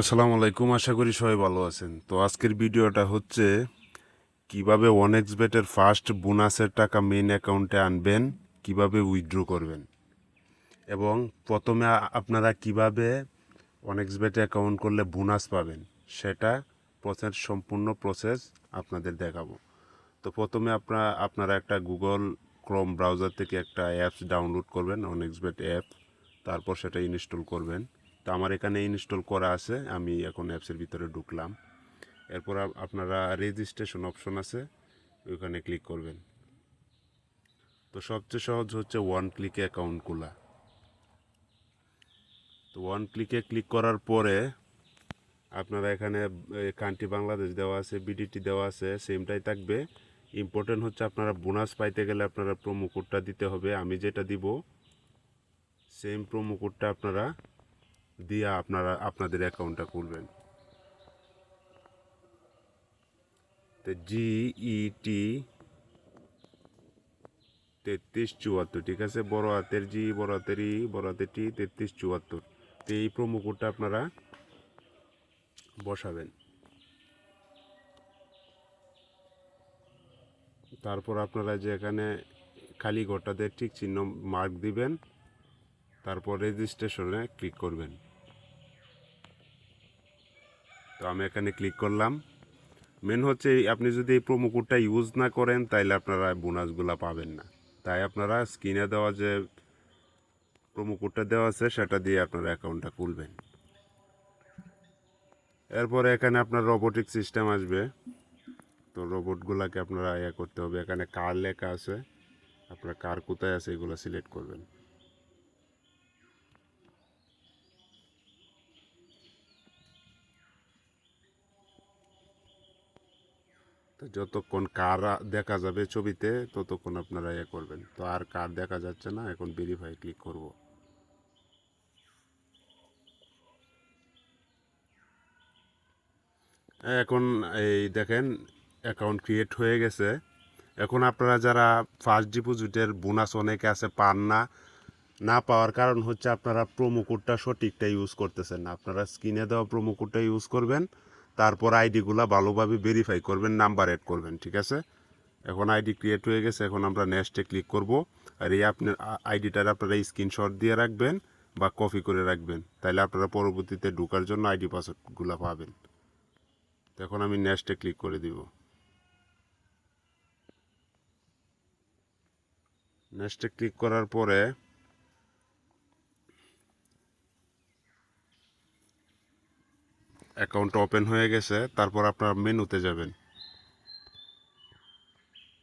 আসসালামু আলাইকুম, আশা করি সবাই ভালো আছেন। তো আজকের ভিডিওটা হচ্ছে কীভাবে ওয়ানেক্স বেটের ফার্স্ট বোনাসের টাকা মেইন অ্যাকাউন্টে আনবেন, কীভাবে উইথড্র করবেন। এবং প্রথমে আপনারা কীভাবে ওয়ানেক্স বেটে অ্যাকাউন্ট করলে বোনাস পাবেন, সেটা প্রসেস সম্পূর্ণ প্রসেস আপনাদের দেখাবো। তো প্রথমে আপনারা আপনারা একটা গুগল ক্রোম ব্রাউজার থেকে একটা অ্যাপস ডাউনলোড করবেন অনেক্স বেট অ্যাপ তারপর সেটা ইনস্টল করবেন। তো আমার এখানে ইনস্টল করা আছে, আমি এখন অ্যাপসের ভিতরে ঢুকলাম। এরপর আপনারা রেজিস্ট্রেশন অপশন আছে ওইখানে ক্লিক করবেন। তো সবচেয়ে সহজ হচ্ছে ওয়ান ক্লিকে অ্যাকাউন্ট খোলা। তো ওয়ান ক্লিকে ক্লিক করার পরে আপনারা এখানে কান্ট্রি বাংলাদেশ দেওয়া আছে বিডিটি দেওয়া আছে সেমটাই থাকবে। ইম্পর্টেন্ট হচ্ছে আপনারা বোনাস পাইতে গেলে আপনারা প্রোমো কোডটা দিতে হবে। আমি যেটা দিব সেম প্রোমো কোডটা আপনারা দিয়ে আপনারা, আপনাদের অ্যাকাউন্টটা খুলবেন। তো জিইটি তেত্রিশ চুয়াত্তর, ঠিক আছে? বড় হাতের জি বড় হাতের ই বড় হাতের টি তেত্রিশ চুয়াত্তর। তো এই প্রোমো কোডটা আপনারা বসাবেন। তারপর আপনারা যে এখানে খালি ঘরটাতে ঠিক চিহ্ন মার্ক দিবেন। তারপর রেজিস্ট্রেশনে ক্লিক করবেন। তো আমি এখানে ক্লিক করলাম। মেন হচ্ছে আপনি যদি এই প্রোমো কোডটা ইউজ না করেন, তাইলে আপনারা বোনাসগুলো পাবেন না। তাই আপনারা স্ক্রিনে দেওয়া যে প্রোমো কোডটা দেওয়া আছে, সেটা দিয়ে আপনারা অ্যাকাউন্টটা খুলবেন। এরপরে এখানে আপনার রোবোটিক সিস্টেম আসবে। তো রোবটগুলোকে আপনারা ইয়ে করতে হবে। এখানে কার লেখা আছে। আপনার কার কোথায় আছে এগুলো সিলেক্ট করবেন। যতক্ষণ কার দেখা যাবে ছবিতে, ততক্ষণ আপনারা ইয়ে করবেন। তো আর কার দেখা যাচ্ছে না, এখন ভেরিফাই ক্লিক করব। এখন এই দেখেন অ্যাকাউন্ট ক্রিয়েট হয়ে গেছে। এখন আপনারা যারা ফার্স্ট ডিপোজিটের বোনাস অনেকে আছে পান না না পাওয়ার কারণ হচ্ছে আপনারা প্রোমো কোডটা সঠিকটা ইউজ করতেছেন আপনারা স্ক্রিনে দেওয়া প্রোমো কোডটা ইউজ করবেন। তারপর আইডিগুলো ভালোভাবে ভেরিফাই করবেন নাম্বার অ্যাড করবেন, ঠিক আছে? এখন আইডি ক্রিয়েট হয়ে গেছে, এখন আমরা নেক্সটে ক্লিক করব, আর এই আপনার আইডিটার আপনারা স্ক্রিনশট দিয়ে রাখবেন বা কপি করে রাখবেন। তাহলে আপনারা পরবর্তীতে ঢোকার জন্য আইডি পাসওয়ার্ডগুলো পাবেন। এখন আমি নেক্সটে ক্লিক করে দিব। নেক্সটে ক্লিক করার পরে অ্যাকাউন্ট ওপেন হয়ে গেছে, তারপর আপনার মেনুতে যাবেন।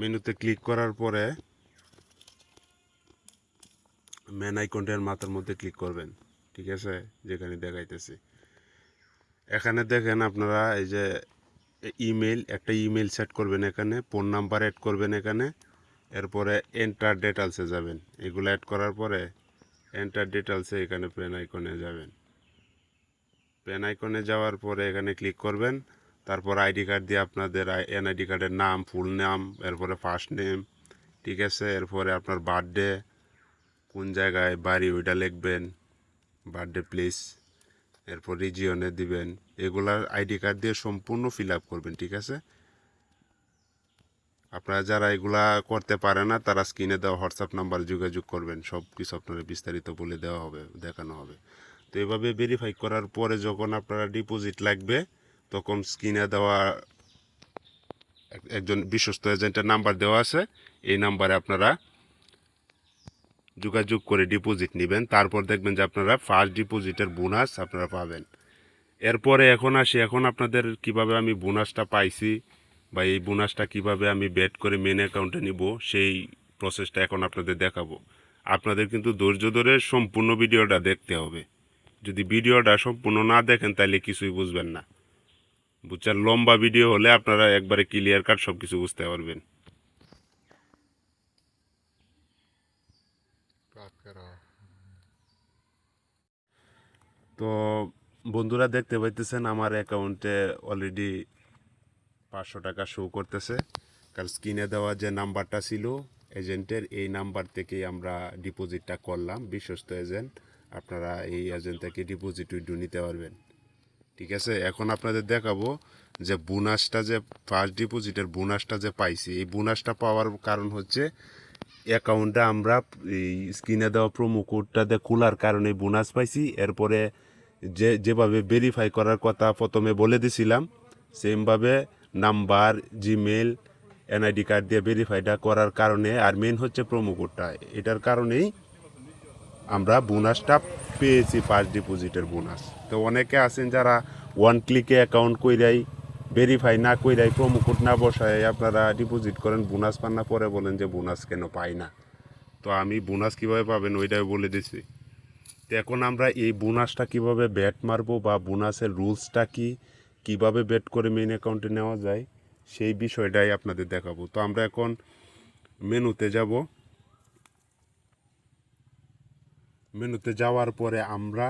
মেনুতে ক্লিক করার পরে মেন আইকনটার মাথার মধ্যে ক্লিক করবেন, ঠিক আছে? যেখানে দেখাইতেছি। এখানে দেখেন আপনারা এই যে ইমেল একটা ইমেল সেট করবেন এখানে ফোন নাম্বার অ্যাড করবেন এখানে, এরপরে এন্টার ডেটালসে যাবেন। এগুলো অ্যাড করার পরে এন্টার ডিটেলসে এখানে পেন আইকনে যাবেন। পেন আইকনে যাওয়ার পরে এখানে ক্লিক করবেন। তারপর আইডি কার্ড দিয়ে আপনাদের এনআইডি কার্ডের নাম ফুল নাম এরপরে ফার্স্ট নেম ঠিক আছে? এরপরে আপনার বার্থডে কোন জায়গায় বাড়ি ওইটা লিখবেন বার্থডে প্লেস এরপর রিজিয়নে দিবেন। এগুলার আইডি কার্ড দিয়ে সম্পূর্ণ ফিল আপ করবেন, ঠিক আছে? আপনারা যারা এগুলা করতে পারে না, তারা স্ক্রিনে দেওয়া হোয়াটসঅ্যাপ নাম্বার যোগাযোগ করবেন। সব কিছু আপনারা বিস্তারিত বলে দেওয়া হবে, দেখানো হবে। তো এভাবে ভেরিফাই করার পরে যখন আপনারা ডিপোজিট লাগবে, তখন স্ক্রিনে দেওয়া একজন বিশ্বস্ত এজেন্টের নাম্বার দেওয়া আছে। এই নাম্বারে আপনারা যোগাযোগ করে ডিপোজিট নেবেন। তারপর দেখবেন যে আপনারা ফার্স্ট ডিপোজিটের বোনাস আপনারা পাবেন। এরপরে এখন আসি, এখন আপনাদের কীভাবে আমি বোনাসটা পাইছি বা এই বোনাসটা কীভাবে আমি বেট করে মেন অ্যাকাউন্টে নিব, সেই প্রসেসটা এখন আপনাদের দেখাবো। আপনাদের কিন্তু ধৈর্য ধরে সম্পূর্ণ ভিডিওটা দেখতে হবে। যদি ভিডিওটা সম্পূর্ণ না দেখেন তাহলে কিছুই বুঝবেন না। বুঝছেন? লম্বা ভিডিও হলে আপনারা একবারে ক্লিয়ার কাট সব কিছু বুঝতে পারবেন। তো বন্ধুরা দেখতে পাইতেছেন আমার অ্যাকাউন্টে অলরেডি পাঁচশো টাকা শো করতেছে। কারণ স্ক্রিনে দেওয়া যে নাম্বারটা ছিল এজেন্টের এই নাম্বার থেকেই আমরা ডিপোজিটটা করলাম বিশ্বস্ত এজেন্ট আপনারা এই এজেন্ট থেকে ডিপোজিট উইড্রো নিতে পারবেন। ঠিক আছে? এখন আপনাদের দেখাবো যে বোনাসটা যে ফার্স্ট ডিপোজিটের বোনাসটা যে পাইছি, এই বোনাসটা পাওয়ার কারণ হচ্ছে অ্যাকাউন্টে আমরা এই স্ক্রিনে দেওয়া প্রোমো কোডটা দিয়ে খোলার কারণে বোনাস পাইছি। এরপরে যে, যেভাবে ভেরিফাই করার কথা প্রথমে বলে দিছিলাম সেমভাবে নাম্বার জিমেল এনআইডি কার্ড দিয়ে ভেরিফাইটা করার কারণে আর মেন হচ্ছে প্রোমো কোডটা এটার কারণেই আমরা বোনাসটা পেয়েছি ফার্স্ট ডিপোজিটের বোনাস। তো অনেকে আছেন যারা ওয়ান ক্লিকে অ্যাকাউন্ট কইরাই ভেরিফাই না কইরাই প্রোমো কোড না বসায় আপনারা ডিপোজিট করেন, বোনাস পান না, পরে বলেন যে বোনাস কেন পাই না। তো আমি বোনাস কীভাবে পাবেন ওইটাই বলে দিছি তো এখন আমরা এই বোনাসটা কীভাবে ব্যাট মারবো বা বোনাসের রুলসটা কি, কীভাবে ব্যাট করে মেইন অ্যাকাউন্টে নেওয়া যায়, সেই বিষয়টাই আপনাদের দেখাবো। তো আমরা এখন মেনুতে যাব। মেনুতে যাওয়ার পরে আমরা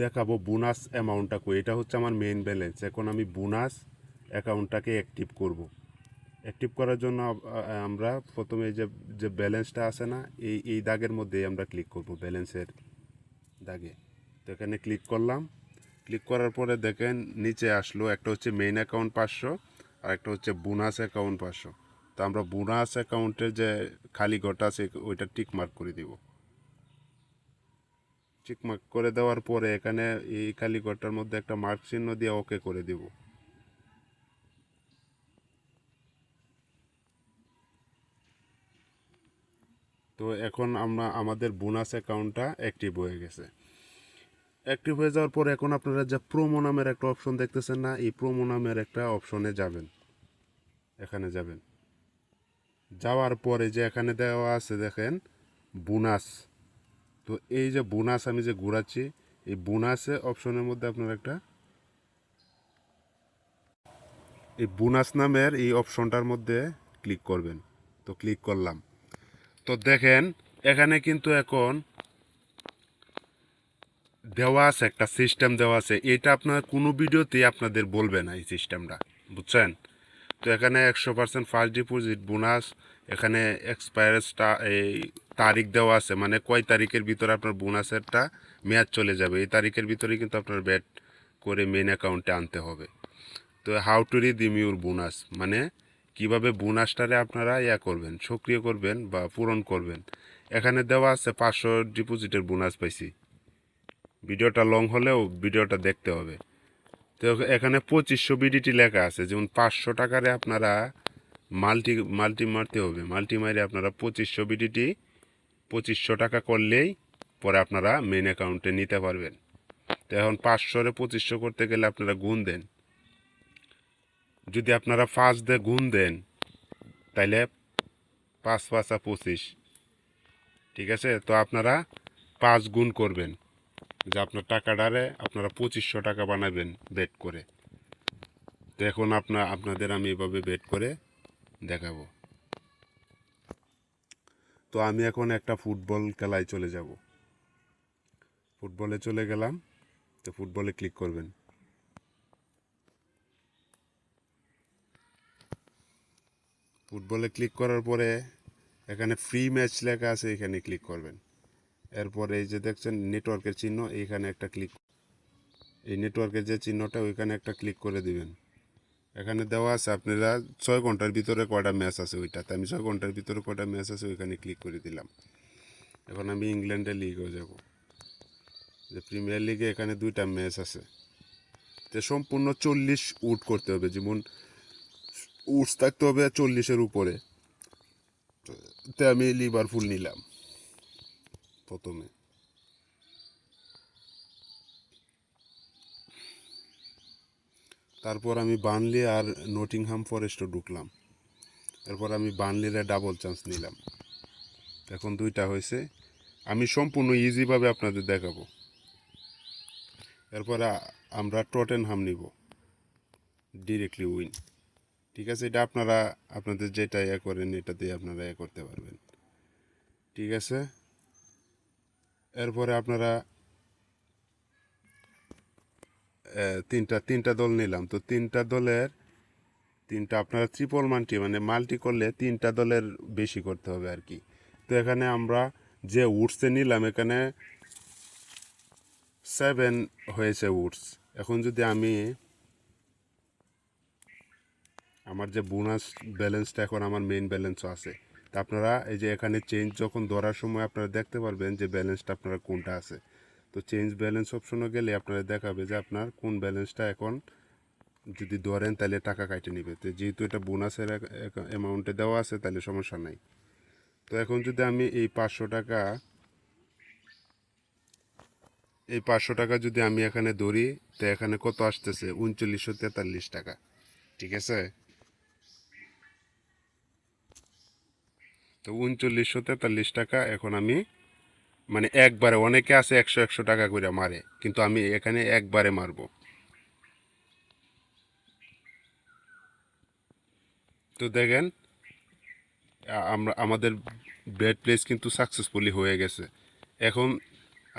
দেখাবো বোনাস অ্যামাউন্টটা কই। এটা হচ্ছে আমার মেইন ব্যালেন্স এখন আমি বোনাস অ্যাকাউন্টটাকে অ্যাক্টিভ করব। অ্যাক্টিভ করার জন্য আমরা প্রথমে যে যে ব্যালেন্সটা আছে না, এই এই দাগের মধ্যেই আমরা ক্লিক করব ব্যালেন্সের দাগে। তো এখানে ক্লিক করলাম। ক্লিক করার পরে দেখেন, নিচে আসলো, একটা হচ্ছে মেইন অ্যাকাউন্ট পাঁচশো আর একটা হচ্ছে বোনাস অ্যাকাউন্ট পাঁচশো। তো আমরা বোনাস অ্যাকাউন্টের যে খালি ঘরটা আছে, ওইটা টিকমার্ক করে দিব। টিকমার্ক করে দেওয়ার পরে এখানে এই খালি ঘরটার মধ্যে একটা মার্ক চিহ্ন দিয়ে ওকে করে দিব। তো এখন আমরা, আমাদের বোনাস অ্যাকাউন্টটা অ্যাক্টিভ হয়ে গেছে। অ্যাক্টিভ হয়ে যাওয়ার পর এখন আপনারা যে প্রোমো নামের একটা অপশন দেখতেছেন না, এই প্রোমো নামের একটা অপশনে যাবেন। এখানে যাবেন। যাওয়ার পরে যে এখানে দেওয়া আছে দেখেন, বোনাস। তো এই যে বোনাস আমি যে ঘোরাচ্ছি, এই বোনাসে অপশনের মধ্যে আপনার একটা এই বোনাস নামের এই অপশনটার মধ্যে ক্লিক করবেন। তো ক্লিক করলাম। তো দেখেন, এখানে কিন্তু এখন দেওয়া আছে, একটা সিস্টেম দেওয়া আছে। এটা আপনার কোনো ভিডিওতেই আপনাদের বলবে না এই সিস্টেমটা, বুঝছেন? তো এখানে একশো পার্সেন্ট ফার্স্ট ডিপোজিট বোনাস এখানে এক্সপায়ারসটা এই তারিখ দেওয়া আছে মানে কয় তারিখের ভিতরে আপনার বোনাসেরটা মেয়াদ চলে যাবে। এই তারিখের ভিতরে কিন্তু আপনার ব্যাট করে মেন অ্যাকাউন্টে আনতে হবে। তো how to redeem your bonus মানে কীভাবে বোনাসটারে আপনারা ইয়া করবেন, সক্রিয় করবেন বা পূরণ করবেন। এখানে দেওয়া আছে পাঁচশো ডিপোজিটের বোনাস পাইছি। ভিডিওটা লং হলেও ভিডিওটা দেখতে হবে। তো এখানে পঁচিশশো বিডিটি লেখা আছে, যেমন পাঁচশো টাকারে আপনারা মাল্টি মাল্টি মারতে হবে। মাল্টি মারে আপনারা পঁচিশশো বিডিটি পঁচিশশো টাকা করলেই পরে আপনারা মেন অ্যাকাউন্টে নিতে পারবেন। তো এখন পাঁচশোরে পঁচিশশো করতে গেলে আপনারা গুণ দেন। যদি আপনারা পাঁচ দিয়ে গুণ দেন, তাইলে পাঁচ, পাঁচা পঁচিশ, ঠিক আছে? তো আপনারা পাঁচ গুণ করবেন। যে আপনার টাকা টাকাটারে আপনারা পঁচিশশো টাকা বানাবেন বেট করে। তো এখন আপনার, আপনাদের আমি এভাবে বেট করে দেখাবো। তো আমি এখন একটা ফুটবল খেলায় চলে যাব। ফুটবলে চলে গেলাম, তো ফুটবলে ক্লিক করবেন। ফুটবলে ক্লিক করার পরে এখানে ফ্রি ম্যাচ লেখা আছে, এখানে ক্লিক করবেন। এরপরে এই যে দেখছেন নেটওয়ার্কের চিহ্ন, এইখানে একটা ক্লিক এই নেটওয়ার্কের যে চিহ্নটা, ওইখানে একটা ক্লিক করে দিবেন। এখানে দেওয়া আছে আপনারা ছয় ঘণ্টার ভিতরে কয়টা ম্যাচ আছে ওইটাতে। আমি ছয় ঘণ্টার ভিতরে কয়টা ম্যাচ আছে ওইখানে ক্লিক করে দিলাম। এখন আমি ইংল্যান্ডের লিগেও যাব। যে প্রিমিয়ার লিগে এখানে দুইটা ম্যাচ আছে। তো সম্পূর্ণ চল্লিশ উট করতে হবে। যেমন উটস থাকতে হবে চল্লিশের উপরে। তো আমি লিভারপুল নিলাম। প্রথমে। তারপর আমি বার্নলি আর নটিংহাম ফরেস্টও ঢুকলাম। এরপর আমি বার্নলিরে ডাবল চান্স নিলাম। এখন দুইটা হয়েছে। আমি সম্পূর্ণ ইজিভাবে আপনাদের দেখাবো। এরপর আমরা টটেনহাম নিব। ডিরেক্টলি উইন ঠিক আছে? এটা আপনারা আপনাদের যেটা ইয়ে করেন এটাতে আপনারা ইয়ে করতে পারবেন। ঠিক আছে? এরপরে আপনারা তিনটা তিনটা দল নিলাম। তো তিনটা দলের, তিনটা আপনারা ট্রিপল মাল্টি মানে মাল্টি করলে তিনটা দলের বেশি করতে হবে আর কি। তো এখানে আমরা যে উঠতে নিলাম, এখানে সেভেন হয়েছে উডস এখন যদি আমি আমার যে বোনাস ব্যালেন্সটা এখন আমার মেইন ব্যালেন্সও আছে। আপনারা এই যে এখানে চেঞ্জ যখন ধরার সময় আপনারা দেখতে পারবেন যে ব্যালেন্সটা আপনারা কোনটা আছে। তো চেঞ্জ ব্যালেন্স অপশনে গেলে আপনারা দেখাবে যে আপনার কোন ব্যালেন্সটা এখন যদি ধরেন তাহলে টাকা কাটে নেবে। তো যেহেতু এটা বোনাসের অ্যামাউন্টে দেওয়া আছে, তাহলে সমস্যা নাই। তো এখন যদি আমি এই পাঁচশো টাকা, এই পাঁচশো টাকা যদি আমি এখানে ধরি, তো এখানে কত আসতেছে? উনচল্লিশশো তেতাল্লিশ টাকা। ঠিক আছে? তো উনচল্লিশশো তেতাল্লিশ টাকা এখন আমি মানে একবারে অনেকে আছে একশো একশো টাকা করে মারে, কিন্তু আমি এখানে একবারে মারবো। তো দেখেন আমরা, আমাদের বেড প্লেস কিন্তু সাকসেসফুলি হয়ে গেছে। এখন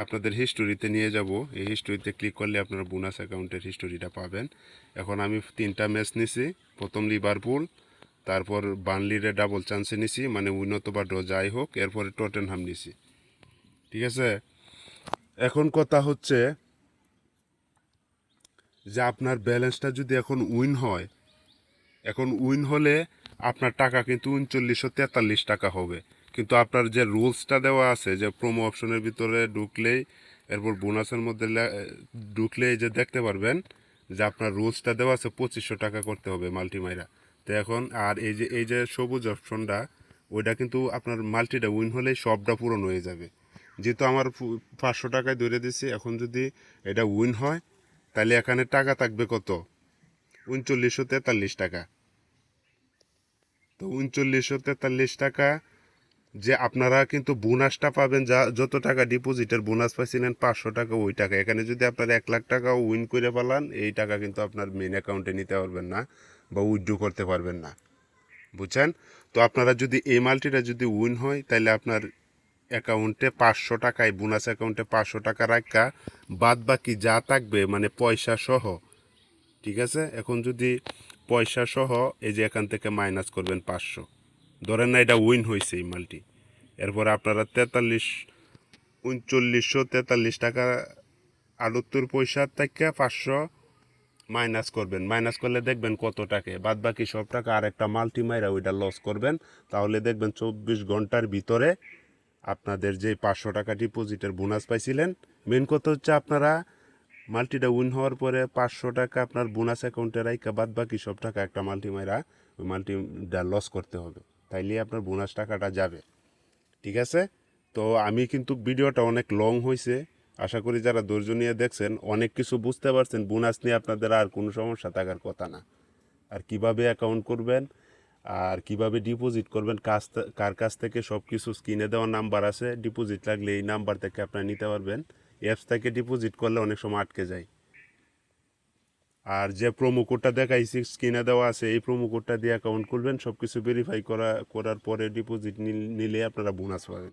আপনাদের হিস্টোরিতে নিয়ে যাব। এই হিস্টোরিতে ক্লিক করলে আপনারা বোনাস অ্যাকাউন্টের হিস্টোরিটা পাবেন। এখন আমি তিনটা ম্যাচ নিছি। প্রথম লিভারপুল তারপর বার্নলিরে ডাবল চান্সে নিছি মানে উন্নত বা ড্র যাই হোক, এরপরে টটেনহাম নিছি। ঠিক আছে? এখন কথা হচ্ছে যে আপনার ব্যালেন্সটা যদি এখন উইন হয়, এখন উইন হলে আপনার টাকা কিন্তু উনচল্লিশশো তেতাল্লিশ টাকা হবে। কিন্তু আপনার যে রুলসটা দেওয়া আছে, যে প্রোমো অপশনের ভিতরে ঢুকলেই, এরপর বোনাসের মধ্যে ঢুকলেই যে দেখতে পারবেন, যে আপনার রুলসটা দেওয়া আছে, পঁচিশশো টাকা করতে হবে মাল্টিমাইরা। তো এখন আর এই যে এই যে সবুজ অপশনটা ওইটা কিন্তু আপনার মাল্টিটা উইন হলেই সবটা পূরণ হয়ে যাবে। যেহেতু আমার পাঁচশো টাকায় ধরে দিছি এখন যদি এটা উইন হয়, তাহলে এখানে টাকা থাকবে কত? উনচল্লিশশো তেতাল্লিশ টাকা। তো উনচল্লিশশো তেতাল্লিশ টাকা, যে আপনারা কিন্তু বোনাসটা পাবেন, যা, যত টাকা ডিপোজিটের বোনাস পাইছিলেন পাঁচশো টাকা, ওই টাকা। এখানে যদি আপনারা এক লাখ টাকা উইন করে পালান এই টাকা কিন্তু আপনার মেন অ্যাকাউন্টে নিতে পারবেন না। বা উইথড্র করতে পারবেন না। বুঝছেন? তো আপনারা যদি এই মাল্টিটা যদি উইন হয়, তাহলে আপনার অ্যাকাউন্টে পাঁচশো টাকায়, বোনাস অ্যাকাউন্টে পাঁচশো টাকা রাখা বাদ বাকি যা থাকবে মানে পয়সা সহ, ঠিক আছে? এখন যদি পয়সা সহ এই যে এখান থেকে মাইনাস করবেন পাঁচশো। ধরেন না এটা উইন হয়েছে এই মালটি। এরপর আপনারা তেতাল্লিশ, উনচল্লিশশো তেতাল্লিশ টাকা আটাত্তর পয়সার থেকে পাঁচশো মাইনাস করবেন। মাইনাস করলে দেখবেন কত টাকা। বাদ বাকি সব টাকা আর একটা মাল্টি মাইরা ওইটা লস করবেন। তাহলে দেখবেন চব্বিশ ঘণ্টার ভিতরে আপনাদের যে পাঁচশো টাকা ডিপোজিটের বোনাস পাইছিলেন মেন কথা হচ্ছে আপনারা মাল্টিটা উইন হওয়ার পরে পাঁচশো টাকা আপনার বোনাস অ্যাকাউন্টে রাইকা বাদ বাকি সব টাকা একটা মাল্টি মাইরা, ওই মাল্টিটা লস করতে হবে। তাইলে আপনার বোনাস টাকাটা যাবে। ঠিক আছে? তো আমি কিন্তু ভিডিওটা অনেক লং হয়েছে আশা করি যারা ধৈর্য নিয়ে দেখছেন, অনেক কিছু বুঝতে পারছেন, বোনাস নিয়ে আপনাদের আর কোনো সমস্যা থাকার কথা না। আর কীভাবে অ্যাকাউন্ট করবেন, আর কীভাবে ডিপোজিট করবেন কাজ কার কাছ থেকে সব কিছু স্ক্রিনে দেওয়া নাম্বার আছে ডিপোজিট লাগলে এই নাম্বার থেকে আপনারা নিতে পারবেন। অ্যাপস থেকে ডিপোজিট করলে অনেক সময় আটকে যায়। আর যে প্রোমো কোডটা দেখাইছি স্ক্রিনে দেওয়া আছে, এই প্রোমো কোডটা দিয়ে অ্যাকাউন্ট খুলবেন সব কিছু ভেরিফাই করা, করার পরে ডিপোজিট নিলে আপনারা বোনাস পাবেন।